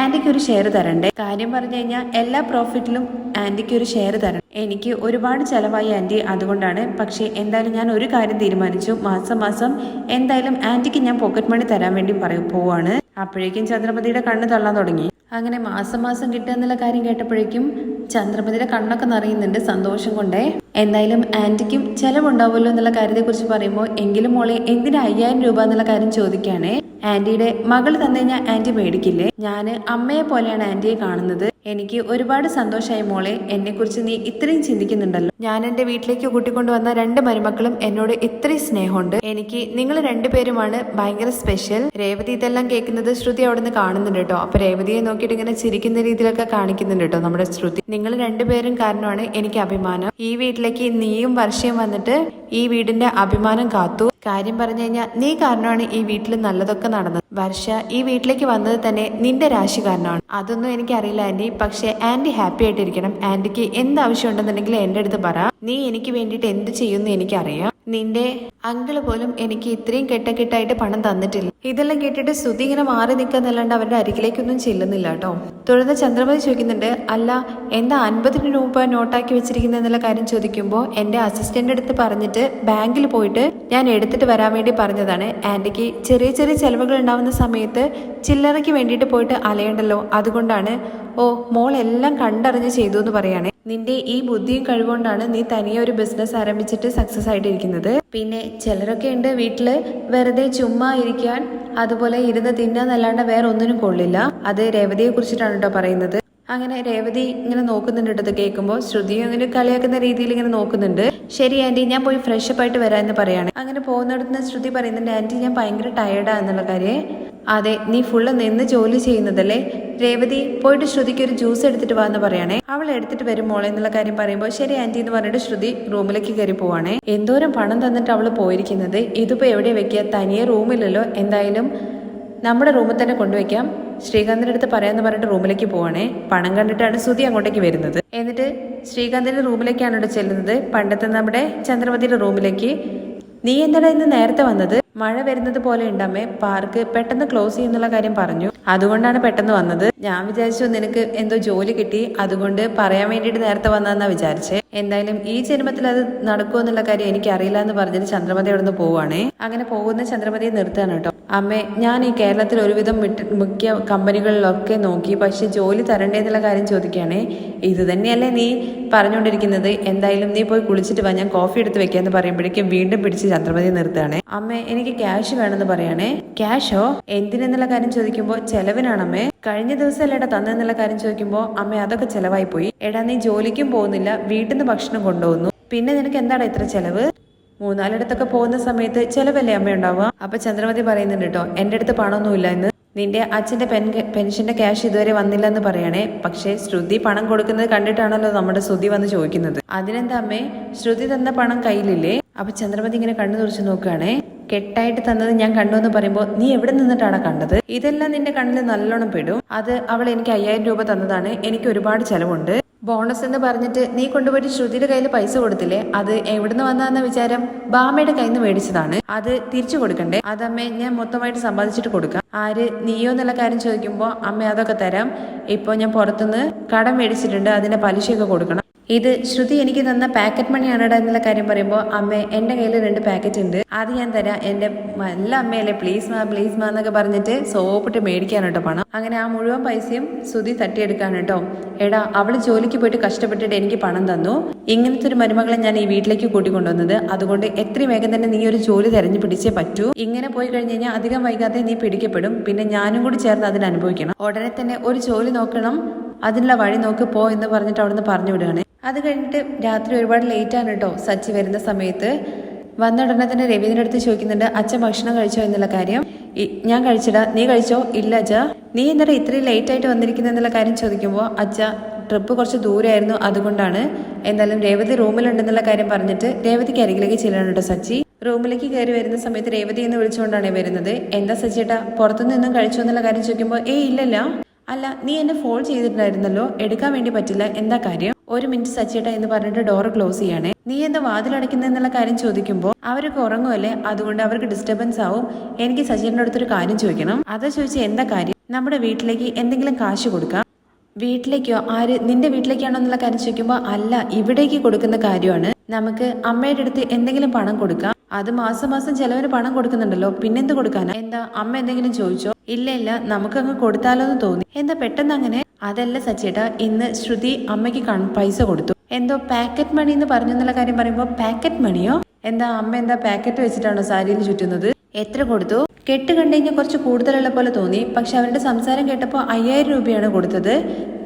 ആന്റിക്ക് ഒരു ഷെയർ തരണ്ടേ? കാര്യം പറഞ്ഞു കഴിഞ്ഞാൽ എല്ലാ പ്രോഫിറ്റിലും ആന്റിക്ക് ഒരു ഷെയർ തരണം. എനിക്ക് ഒരുപാട് ചിലവായി ആന്റി അതുകൊണ്ടാണ്. പക്ഷേ എന്തായാലും ഞാൻ ഒരു കാര്യം തീരുമാനിച്ചു. മാസം മാസം എന്തായാലും ആന്റിക്ക് ഞാൻ പോക്കറ്റ് മണി തരാൻ വേണ്ടി പറയും പോവാണ്. അപ്പോഴേക്കും ചന്ദ്രപതിയുടെ കണ്ണ് തള്ളാൻ തുടങ്ങി. അങ്ങനെ മാസം മാസം കിട്ടുക കാര്യം കേട്ടപ്പോഴേക്കും ചന്ദ്രമതിയുടെ കണ്ണൊക്കെ നിറയുന്നുണ്ട് സന്തോഷം കൊണ്ടേ. എന്തായാലും ആന്റിക്കും ചെലവുണ്ടാവുമല്ലോ എന്നുള്ള കാര്യത്തെക്കുറിച്ച് പറയുമ്പോൾ എങ്കിലും മോളെ എന്തിനാ അയ്യായിരം രൂപ എന്നുള്ള കാര്യം ചോദിക്കുകയാണേ. ആന്റിയുടെ മകൾ തന്നു കഴിഞ്ഞാൽ ആന്റി മേടിക്കില്ലേ? ഞാൻ അമ്മയെ പോലെയാണ് ആന്റിയെ കാണുന്നത്. എനിക്ക് ഒരുപാട് സന്തോഷമായി മോളെ. എന്നെ കുറിച്ച് നീ ഇത്രയും ചിന്തിക്കുന്നുണ്ടല്ലോ. ഞാൻ എന്റെ വീട്ടിലേക്ക് കൂട്ടിക്കൊണ്ടുവന്ന രണ്ട് മരുമക്കളും എന്നോട് ഇത്രയും സ്നേഹമുണ്ട്. എനിക്ക് നിങ്ങൾ രണ്ടുപേരുമാണ് ഭയങ്കര സ്പെഷ്യൽ. രേവതി ഇതെല്ലാം കേൾക്കുന്നത് ശ്രുതി അവിടെ നിന്ന് കാണുന്നുണ്ട് കേട്ടോ. അപ്പൊ രേവതിയെ നോക്കിയിട്ട് ഇങ്ങനെ ചിരിക്കുന്ന രീതിയിലൊക്കെ കാണിക്കുന്നുണ്ട് കേട്ടോ നമ്മുടെ ശ്രുതി. നിങ്ങൾ രണ്ടുപേരും കാരണമാണ് എനിക്ക് അഭിമാനം. ഈ വീട്ടിലേക്ക് നീയും വർഷയും വന്നിട്ട് ഈ വീടിന്റെ അഭിമാനം കാത്തു. കാര്യം പറഞ്ഞു കഴിഞ്ഞാൽ നീ കാരണമാണ് ഈ വീട്ടിൽ നല്ലതൊക്കെ നടന്നത്. വർഷ ഈ വീട്ടിലേക്ക് വന്നത് തന്നെ നിന്റെ രാശി കാരണമാണ്. അതൊന്നും എനിക്കറിയില്ല ആന്റി. പക്ഷെ ആന്റി ഹാപ്പി ആയിട്ടിരിക്കണം. ആന്റിക്ക് എന്ത് ആവശ്യം ഉണ്ടെന്നുണ്ടെങ്കിൽ എന്റെ അടുത്ത് പറ. നീ എനിക്ക് വേണ്ടിയിട്ട് എന്ത് ചെയ്യുമെന്ന് എനിക്കറിയാം. നിന്റെ അങ്കിൾ പോലും എനിക്ക് ഇത്രയും കെട്ടക്കെട്ടായിട്ട് പണം തന്നിട്ടില്ല. ഇതെല്ലാം കേട്ടിട്ട് ശ്രുതി ഇങ്ങനെ മാറി നിൽക്കാന്നല്ലാണ്ട് അവരുടെ അരികിലേക്കൊന്നും ചെല്ലുന്നില്ല കേട്ടോ. തുടർന്ന് ചന്ദ്രമതി ചോദിക്കുന്നുണ്ട് അല്ല എന്താ അൻപതിന് രൂപ നോട്ടാക്കി വെച്ചിരിക്കുന്നത് എന്നുള്ള കാര്യം ചോദിക്കുമ്പോൾ എന്റെ അസിസ്റ്റന്റ് അടുത്ത് പറഞ്ഞിട്ട് ബാങ്കിൽ പോയിട്ട് ഞാൻ എടുത്തിട്ട് വരാൻ വേണ്ടി പറഞ്ഞതാണ്. ആന്റിക്ക് ചെറിയ ചെറിയ ചെലവുകൾ ഉണ്ടാവുന്ന സമയത്ത് ചില്ലറയ്ക്ക് വേണ്ടിയിട്ട് പോയിട്ട് അലയണ്ടല്ലോ. അതുകൊണ്ടാണ് ഓ മോൾ എല്ലാം കണ്ടറിഞ്ഞ് ചെയ്തു എന്ന് പറയുകയാണെ നിന്റെ ഈ ബുദ്ധിയും കഴിവുകൊണ്ടാണ് നീ തനിയെ ഒരു ബിസിനസ് ആരംഭിച്ചിട്ട് സക്സസ് ആയിട്ടിരിക്കുന്നത്. പിന്നെ ചിലരൊക്കെ ഉണ്ട് വീട്ടിൽ വെറുതെ ചുമ്മാ ഇരിക്കാൻ അതുപോലെ ഇരുന്ന് തിന്നാന്നല്ലാണ്ട് വേറെ ഒന്നിനും കൊള്ളില്ല. അത് രേവതിയെ കുറിച്ചിട്ടാണ് കേട്ടോ പറയുന്നത്. അങ്ങനെ രേവതി ഇങ്ങനെ നോക്കുന്നുണ്ട് അടുത്ത് കേൾക്കുമ്പോൾ ശ്രുതിയും അങ്ങനെ കളിയാക്കുന്ന രീതിയിൽ ഇങ്ങനെ നോക്കുന്നുണ്ട്. ശരി ആന്റി ഞാൻ പോയി ഫ്രഷ് അപ്പ് ആയിട്ട് വരാമെന്ന് പറയാണ്. അങ്ങനെ പോകുന്നിടത്ത് ശ്രുതി പറയുന്നുണ്ട് ആന്റി ഞാൻ ഭയങ്കര ടയർഡാ എന്നുള്ള കാര്യം. അതെ നീ ഫുള്ള് നിന്ന് ജോലി ചെയ്യുന്നതല്ലേ? രേവതി പോയിട്ട് ശ്രുതിക്ക് ഒരു ജ്യൂസ് എടുത്തിട്ട് വാ എന്ന് പറയണേ. അവൾ എടുത്തിട്ട് വരും മോളെ എന്നുള്ള കാര്യം പറയുമ്പോൾ ശരി ആന്റി എന്ന് പറഞ്ഞിട്ട് ശ്രുതി റൂമിലേക്ക് കയറി പോവാണേ. എന്തോരം പണം തന്നിട്ട് അവൾ പോയിരിക്കുന്നത്? ഇതിപ്പോ എവിടെ വെക്കുക തനിയെ റൂമിലല്ലോ എന്തായാലും നമ്മുടെ റൂമിൽ തന്നെ കൊണ്ടുവയ്ക്കാം. ശ്രീകാന്തിന്റെ അടുത്ത് പറയാന്ന് പറഞ്ഞിട്ട് റൂമിലേക്ക് പോവാണേ. പണം കണ്ടിട്ടാണ് ശ്രുതി അങ്ങോട്ടേക്ക് വരുന്നത്. എന്നിട്ട് ശ്രീകാന്തിന്റെ റൂമിലേക്കാണ് ചെല്ലുന്നത്. പണ്ടത്തെ നമ്മുടെ ചന്ദ്രമതിയുടെ റൂമിലേക്ക്. നീ എന്താണ് ഇന്ന് നേരത്തെ വന്നത്? മഴ വരുന്നത് പോലെ ഉണ്ടമ്മേ പാർക്ക് പെട്ടെന്ന് ക്ലോസ് ചെയ്യുന്നുള്ള കാര്യം പറഞ്ഞു. അതുകൊണ്ടാണ് പെട്ടെന്ന് വന്നത്. ഞാൻ വിചാരിച്ചു നിനക്ക് എന്തോ ജോലി കിട്ടി അതുകൊണ്ട് പറയാൻ വേണ്ടിയിട്ട് നേരത്തെ വന്നതെന്നാ വിചാരിച്ചേ. എന്തായാലും ഈ ജന്മത്തിൽ അത് നടക്കുമോ എന്നുള്ള കാര്യം എനിക്ക് അറിയില്ല എന്ന് പറഞ്ഞിട്ട് ചന്ദ്രമതി അവിടെ നിന്ന് പോവാണേ. അങ്ങനെ പോകുന്ന ചന്ദ്രമതിയെ നിർത്തുകയാണ് കേട്ടോ. അമ്മേ ഞാൻ ഈ കേരളത്തിൽ ഒരുവിധം മിക്ക കമ്പനികളിലൊക്കെ നോക്കി പക്ഷെ ജോലി തരണ്ടേ എന്നുള്ള കാര്യം ചോദിക്കുകയാണേ. ഇത് തന്നെയല്ലേ നീ പറഞ്ഞുകൊണ്ടിരിക്കുന്നത്? എന്തായാലും നീ പോയി കുളിച്ചിട്ട് വാ ഞാൻ കോഫി എടുത്ത് വെക്കാന്ന് പറയുമ്പോഴേക്കും വീണ്ടും പിടിച്ച് ചന്ദ്രമതി നിർത്തുകയാണേ. അമ്മേ എനിക്ക് ക്യാഷ് വേണമെന്ന് പറയണേ. ക്യാഷോ എന്തിനെന്നുള്ള കാര്യം ചോദിക്കുമ്പോൾ ചെലവിനാണമ്മേ. കഴിഞ്ഞ ദിവസം അല്ലേടാ തന്നെന്നുള്ള കാര്യം ചോദിക്കുമ്പോൾ അമ്മ അതൊക്കെ ചെലവായി പോയി എടാ നീ ജോലിക്കും പോകുന്നില്ല വീട്ടിൽ നിന്ന് ഭക്ഷണം കൊണ്ടുപോകുന്നു. പിന്നെ നിനക്ക് എന്താടാ ഇത്ര ചെലവ്? മൂന്നാലിടത്തൊക്കെ പോകുന്ന സമയത്ത് ചെലവല്ലേ അമ്മ ഉണ്ടാവുക? അപ്പൊ ചന്ദ്രമതി പറയുന്നുണ്ട് കേട്ടോ എന്റെ അടുത്ത് പണമൊന്നുമില്ല എന്ന്. നിന്റെ അച്ഛന്റെ പെൻ പെൻഷന്റെ ക്യാഷ് ഇതുവരെ വന്നില്ല എന്ന് പറയണേ. പക്ഷേ ശ്രുതി പണം കൊടുക്കുന്നത് കണ്ടിട്ടാണല്ലോ നമ്മുടെ ശ്രുതി വന്ന് ചോദിക്കുന്നത്. അതിനെന്താ അമ്മേ? ശ്രുതി തന്ന പണം കയ്യിലില്ലേ? അപ്പൊ ചന്ദ്രമതി ഇങ്ങനെ കണ്ണു തുറച്ച് നോക്കുകയാണേ കെട്ടായിട്ട് തന്നത് ഞാൻ കണ്ടു എന്ന് പറയുമ്പോൾ നീ എവിടെ നിന്നിട്ടാണ് കണ്ടത്? ഇതെല്ലാം നിന്റെ കണ്ണിൽ നല്ലോണം പെടും. അത് അവൾ എനിക്ക് അയ്യായിരം രൂപ തന്നതാണ്. എനിക്ക് ഒരുപാട് ചെലവുണ്ട്. ബോണസ് എന്ന് പറഞ്ഞിട്ട് നീ കൊണ്ടുപോയിട്ട് ശ്രുതിയുടെ കയ്യിൽ പൈസ കൊടുത്തില്ലേ? അത് എവിടുന്ന് വന്നതെന്ന വിചാരം ബാമയുടെ കയ്യിൽ നിന്ന് മേടിച്ചതാണ്. അത് തിരിച്ചു കൊടുക്കണ്ടേ? അതമ്മേ ഞാൻ മൊത്തമായിട്ട് സമ്പാദിച്ചിട്ട് കൊടുക്കാം. ആര് നീയോ എന്നുള്ള കാര്യം ചോദിക്കുമ്പോൾ അമ്മ അതൊക്കെ തരാം. ഇപ്പോൾ ഞാൻ പുറത്തുനിന്ന് കടം മേടിച്ചിട്ടുണ്ട്. അതിന്റെ പലിശയൊക്കെ കൊടുക്കണം. ഇത് ശ്രുതി എനിക്ക് തന്ന പാക്കറ്റ് മണിയാണടാ എന്നുള്ള കാര്യം പറയുമ്പോൾ അമ്മ എന്റെ കയ്യിൽ രണ്ട് പാക്കറ്റ് ഉണ്ട്. അത് ഞാൻ തരാം. എന്റെ നല്ല അമ്മയല്ലേ പ്ലീസ് മാ പ്ലീസ് മാ എന്നൊക്കെ പറഞ്ഞിട്ട് സോപ്പിട്ട് മേടിക്കാൻ കേട്ടോ പണം. അങ്ങനെ ആ മുഴുവൻ പൈസയും ശ്രുതി തട്ടിയെടുക്കാൻ കേട്ടോ. എടാ അവൾ ജോലിക്ക് പോയിട്ട് കഷ്ടപ്പെട്ടിട്ട് എനിക്ക് പണം തന്നു. ഇങ്ങനത്തെ ഒരു മരുമകളെ ഞാൻ ഈ വീട്ടിലേക്ക് കൂട്ടിക്കൊണ്ടുവന്നത്. അതുകൊണ്ട് എത്രയും വേഗം തന്നെ നീ ഒരു ജോലി തെരഞ്ഞു പിടിച്ചേ പറ്റൂ. ഇങ്ങനെ പോയി കഴിഞ്ഞ് കഴിഞ്ഞാൽ അധികം വൈകാതെ നീ പിടിക്കപ്പെടും. പിന്നെ ഞാനും കൂടി ചേർന്ന് അതിന് അനുഭവിക്കണം. ഉടനെ തന്നെ ഒരു ജോലി നോക്കണം. അതിനുള്ള വഴി നോക്ക് പോ എന്ന് പറഞ്ഞിട്ട് അവിടുന്ന് പറഞ്ഞു വിടുകയാണ്. അത് കഴിഞ്ഞിട്ട് രാത്രി ഒരുപാട് ലേറ്റ് ആണ് കേട്ടോ സച്ചി വരുന്ന സമയത്ത്. വന്ന ഉടനെ തന്നെ രവീന്ദ്രന്റെ അടുത്ത് ചോദിക്കുന്നുണ്ട് അച്ഛൻ ഭക്ഷണം കഴിച്ചോ? എന്നുള്ള കാര്യം. ഞാൻ കഴിച്ചിടാ. നീ കഴിച്ചോ? ഇല്ല അച്ഛ. നീ എന്താ ഇത്രയും ലേറ്റ് ആയിട്ട് വന്നിരിക്കുന്നത് എന്നുള്ള കാര്യം ചോദിക്കുമ്പോൾ അച്ഛ ട്രിപ്പ് കുറച്ച് ദൂരമായിരുന്നു അതുകൊണ്ടാണ്. എന്തായാലും രേവതി റൂമിലുണ്ടെന്നുള്ള കാര്യം പറഞ്ഞിട്ട് രേവതിക്ക് അരികിലേക്ക് ചെല്ലണം കേട്ടോ സച്ചി. റൂമിലേക്ക് കയറി വരുന്ന സമയത്ത് രേവതി എന്ന് വിളിച്ചുകൊണ്ടാണ് വരുന്നത്. എന്താ സച്ചിയേട്ടാ പുറത്തുനിന്നും കഴിച്ചോ? എന്നുള്ള കാര്യം ചോദിക്കുമ്പോൾ ഏയ് ഇല്ലല്ല. അല്ല നീ എന്നെ ഫോൺ ചെയ്തിട്ടുണ്ടായിരുന്നല്ലോ. എടുക്കാൻ വേണ്ടി പറ്റില്ല. എന്താ കാര്യം? ഒരു മിനിറ്റ് സച്ചേട്ട എന്ന് പറഞ്ഞിട്ട് ഡോർ ക്ലോസ് ചെയ്യണേ. നീ എന്താ വാതിലടയ്ക്കുന്ന എന്നുള്ള കാര്യം ചോദിക്കുമ്പോൾ അവരൊക്കെ ഉറങ്ങുമല്ലേ അതുകൊണ്ട് അവർക്ക് ഡിസ്റ്റർബൻസ് ആവും. എനിക്ക് സച്ചേട്ടന്റെ അടുത്തൊരു കാര്യം ചോദിക്കണം. അതാ ചോദിച്ചാൽ എന്താ കാര്യം? നമ്മുടെ വീട്ടിലേക്ക് എന്തെങ്കിലും കാശ് കൊടുക്കാം? വീട്ടിലേക്കോ? ആര്? നിന്റെ വീട്ടിലേക്കാണോ എന്നുള്ള കാര്യം ചോദിക്കുമ്പോൾ അല്ല ഇവിടേക്ക് കൊടുക്കുന്ന കാര്യമാണ്. നമുക്ക് അമ്മയുടെ അടുത്ത് എന്തെങ്കിലും പണം കൊടുക്കാം. അത് മാസം മാസം ചിലവന് പണം കൊടുക്കുന്നുണ്ടല്ലോ. പിന്നെന്ത് കൊടുക്കാനാ? എന്താ? അമ്മ എന്തെങ്കിലും ചോദിച്ചോ? ഇല്ല ഇല്ല. നമുക്കങ്ങ് കൊടുത്താലോ എന്ന് തോന്നി. എന്താ പെട്ടെന്ന് അങ്ങനെ? അതല്ല സച്ചേട്ടാ ഇന്ന് ശ്രുതി അമ്മയ്ക്ക് പൈസ കൊടുത്തു. എന്തോ പാക്കറ്റ് മണി എന്ന് പറഞ്ഞു എന്നുള്ള കാര്യം പറയുമ്പോൾ പാക്കറ്റ് മണിയോ എന്താ അമ്മ എന്താ പാക്കറ്റ് വെച്ചിട്ടാണോ സാരിയിൽ ചുറ്റുന്നത്? എത്ര കൊടുത്തു? കെട്ട് കണ്ടു കഴിഞ്ഞാൽ കുറച്ച് കൂടുതലുള്ള പോലെ തോന്നി. പക്ഷെ അവരുടെ സംസാരം കേട്ടപ്പോൾ അയ്യായിരം രൂപയാണ് കൊടുത്തത്.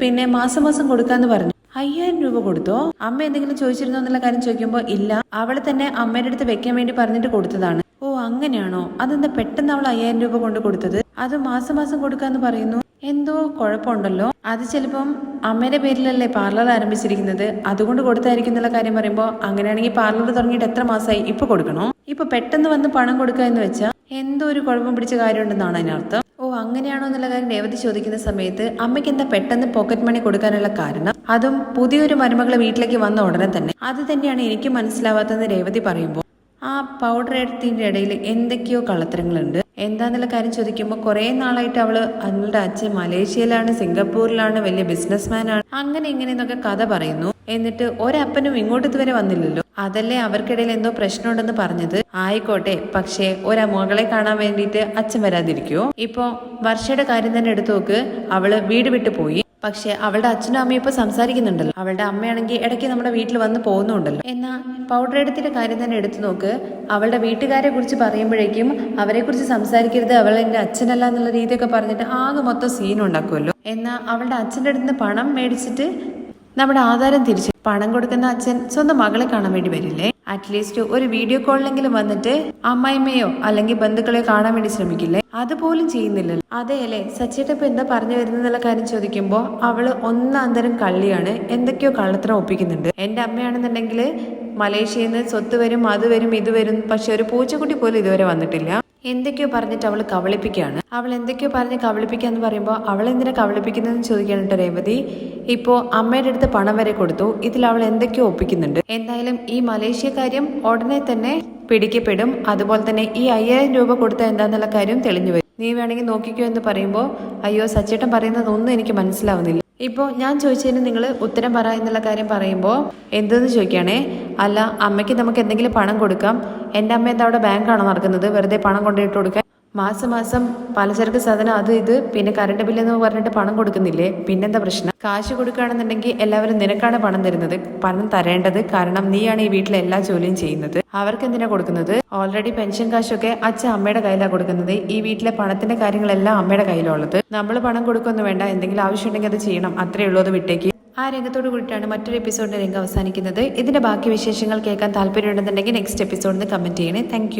പിന്നെ മാസം മാസം കൊടുക്കാന്ന് പറഞ്ഞു. അയ്യായിരം രൂപ കൊടുത്തോ? അമ്മ എന്തെങ്കിലും ചോദിച്ചിരുന്നോ എന്നുള്ള കാര്യം ചോദിക്കുമ്പോൾ ഇല്ല. അവൾ തന്നെ അമ്മയുടെ അടുത്ത് വെക്കാൻ വേണ്ടി പറഞ്ഞിട്ട് കൊടുത്തതാണ്. ഓ അങ്ങനെയാണോ? അതെന്താ പെട്ടെന്ന് അവൾ അയ്യായിരം രൂപ കൊണ്ട് കൊടുത്തത്? അത് മാസം മാസം കൊടുക്കാന്ന് പറയുന്നു. എന്തോ കുഴപ്പമുണ്ടല്ലോ. അത് ചിലപ്പം അമ്മയുടെ പേരിലല്ലേ പാർലർ ആരംഭിച്ചിരിക്കുന്നത്. അതുകൊണ്ട് കൊടുത്തായിരിക്കും എന്നുള്ള കാര്യം പറയുമ്പോൾ അങ്ങനെയാണെങ്കിൽ പാർലർ തുടങ്ങിയിട്ട് എത്ര മാസമായി ഇപ്പൊ കൊടുക്കണോ? ഇപ്പൊ പെട്ടെന്ന് വന്ന് പണം കൊടുക്കുക എന്ന് വെച്ചാൽ എന്തോ ഒരു കുഴപ്പം പിടിച്ച കാര്യമുണ്ടെന്നാണ് അതിനർത്ഥം. ഓ അങ്ങനെയാണോ എന്നുള്ള കാര്യം രേവതി ചോദിക്കുന്ന സമയത്ത് അമ്മയ്ക്ക് എന്താ പെട്ടെന്ന് പോക്കറ്റ് മണി കൊടുക്കാനുള്ള കാരണം? അതും പുതിയൊരു മരുമകളെ വീട്ടിലേക്ക് വന്ന ഉടനെ തന്നെ. അത് തന്നെയാണ് എനിക്ക് മനസ്സിലാവാത്തതെന്ന് രേവതി പറയുമ്പോൾ ആ പൗഡർ എടുത്തിന്റെ ഇടയിൽ എന്തൊക്കെയോ കള്ളത്തരങ്ങളുണ്ട്. എന്താന്നുള്ള കാര്യം ചോദിക്കുമ്പോൾ കുറേ നാളായിട്ട് അവൾ അവളുടെ അച്ഛൻ മലേഷ്യയിലാണ് സിംഗപ്പൂരിലാണ് വലിയ ബിസിനസ്മാൻ ആണ് അങ്ങനെ ഇങ്ങനെ എന്നൊക്കെ കഥ പറയുന്നു. എന്നിട്ട് ഒരപ്പനും ഇങ്ങോട്ട് ഇതുവരെ വന്നില്ലല്ലോ. അതല്ലേ അവർക്കിടയിൽ എന്തോ പ്രശ്നമുണ്ടെന്ന് പറഞ്ഞത്? ആയിക്കോട്ടെ പക്ഷേ ഒരാ മകളെ കാണാൻ വേണ്ടിയിട്ട് അച്ഛൻ വരാതിരിക്കോ ഇപ്പോ വർഷയുടെ കാര്യം തന്നെ എടുത്തു നോക്ക്. അവൾ വീട് വിട്ടു പോയി. പക്ഷെ അവളുടെ അച്ഛനും അമ്മയും ഇപ്പൊ സംസാരിക്കുന്നുണ്ടല്ലോ. അവളുടെ അമ്മയാണെങ്കിൽ ഇടയ്ക്ക് നമ്മുടെ വീട്ടിൽ വന്ന് പോകുന്നുണ്ടല്ലോ. എന്നാ പൗഡർ എടുത്തിന്റെ കാര്യം തന്നെ എടുത്തു നോക്ക്. അവളുടെ വീട്ടുകാരെ കുറിച്ച് പറയുമ്പോഴേക്കും അവരെ കുറിച്ച് സംസാരിക്കരുത്. അവൾ എന്റെ അച്ഛനല്ല എന്നുള്ള രീതിയൊക്കെ പറഞ്ഞിട്ട് ആകെ മൊത്തം സീൻ ഉണ്ടാക്കുമല്ലോ. എന്നാ അവളുടെ അച്ഛന്റെ അടുത്ത് പണം മേടിച്ചിട്ട് നമ്മുടെ ആധാരം തിരിച്ച് പണം കൊടുക്കുന്ന അച്ഛൻ സ്വന്തം മകളെ കാണാൻ വേണ്ടി വരില്ലേ? അറ്റ്ലീസ്റ്റ് ഒരു വീഡിയോ കോളിലെങ്കിലും വന്നിട്ട് അമ്മായിമ്മയോ അല്ലെങ്കിൽ ബന്ധുക്കളെയോ കാണാൻ വേണ്ടി ശ്രമിക്കില്ലേ? അതുപോലും ചെയ്യുന്നില്ലല്ലോ. അതെ അല്ലേ സച്ചേട്ട ഇപ്പൊ എന്താ പറഞ്ഞു വരുന്നുള്ള കാര്യം ചോദിക്കുമ്പോ അവൾ ഒന്നാന്തരം കള്ളിയാണ് എന്തൊക്കെയോ കള്ളത്തരം ഒപ്പിക്കുന്നുണ്ട്. എന്റെ അമ്മയാണെന്നുണ്ടെങ്കിൽ മലേഷ്യയിൽ നിന്ന് സ്വത്ത് വരും അത് വരും ഇത് വരും പക്ഷെ ഒരു പൂച്ചക്കുട്ടി പോലും ഇതുവരെ വന്നിട്ടില്ല. എന്തൊക്കെയോ പറഞ്ഞിട്ട് അവൾ കവളിപ്പിക്കുകയാണ്. അവൾ എന്തൊക്കെയോ പറഞ്ഞ് കവളിപ്പിക്കുക എന്ന് പറയുമ്പോൾ അവൾ എന്തിനാ കവളിപ്പിക്കുന്നതെന്ന് ചോദിക്കാനിട്ട് രേവതി. ഇപ്പോൾ അമ്മയുടെ അടുത്ത് പണം വരെ കൊടുത്തു. ഇതിൽ അവൾ എന്തൊക്കെയോ ഒപ്പിക്കുന്നുണ്ട്. എന്തായാലും ഈ മലേഷ്യ കാര്യം ഉടനെ തന്നെ പിടിക്കപ്പെടും. അതുപോലെ തന്നെ ഈ അയ്യായിരം രൂപ കൊടുത്ത എന്താന്നുള്ള കാര്യം തെളിഞ്ഞു വരും. നീ വേണമെങ്കിൽ നോക്കിക്കോ എന്ന് പറയുമ്പോൾ അയ്യോ സച്ചേട്ടൻ പറയുന്നതൊന്നും എനിക്ക് മനസ്സിലാവുന്നില്ല. ഇപ്പോൾ ഞാൻ ചോദിച്ചതിന് നിങ്ങൾ ഉത്തരം പറ എന്നുള്ള കാര്യം പറയുമ്പോൾ എന്തെന്ന് ചോദിക്കുകയാണേ അല്ല അമ്മയ്ക്ക് നമുക്ക് എന്തെങ്കിലും പണം കൊടുക്കാം. എന്റെ അമ്മ എന്താ അവിടെ ബാങ്കാണോ നടക്കുന്നത്? വെറുതെ പണം കൊണ്ടുപോയിട്ട് കൊടുക്കാൻ മാസം മാസം പലചരക്ക് സാധനം അത് ഇത് പിന്നെ കറണ്ട് ബില്ലെന്ന് പറഞ്ഞിട്ട് പണം കൊടുക്കുന്നില്ലേ? പിന്നെന്താ പ്രശ്നം? കാശ് കൊടുക്കുകയാണെന്നുണ്ടെങ്കിൽ എല്ലാവരും നിനക്കാണ് പണം തരുന്നത്. പണം തരേണ്ടത് കാരണം നീയാണ് ഈ വീട്ടിലെ എല്ലാ ജോലിയും ചെയ്യുന്നത്. അവർക്ക് എന്തിനാ കൊടുക്കുന്നത്? ഓൾറെഡി പെൻഷൻ കാശൊക്കെ അച്ഛൻ അമ്മയുടെ കയ്യിലാണ് കൊടുക്കുന്നത്. ഈ വീട്ടിലെ പണത്തിന്റെ കാര്യങ്ങളെല്ലാം അമ്മയുടെ കയ്യിലുള്ളത്. നമ്മൾ പണം കൊടുക്കൊന്നും വേണ്ട. എന്തെങ്കിലും ആവശ്യമുണ്ടെങ്കിൽ അത് ചെയ്യണം. അത്രേ ഉള്ളൂ അത് വിട്ടേക്ക്. ആ രംഗത്തോട് കൂടിയിട്ടാണ് മറ്റൊരു എപ്പിസോഡിന്റെ രംഗം അവസാനിക്കുന്നത്. ഇതിന്റെ ബാക്കി വിശേഷങ്ങൾ കേൾക്കാൻ താല്പര്യമുണ്ടെന്നുണ്ടെങ്കിൽ നെക്സ്റ്റ് എപ്പിസോഡിന് കമന്റ് ചെയ്യണേ. താങ്ക്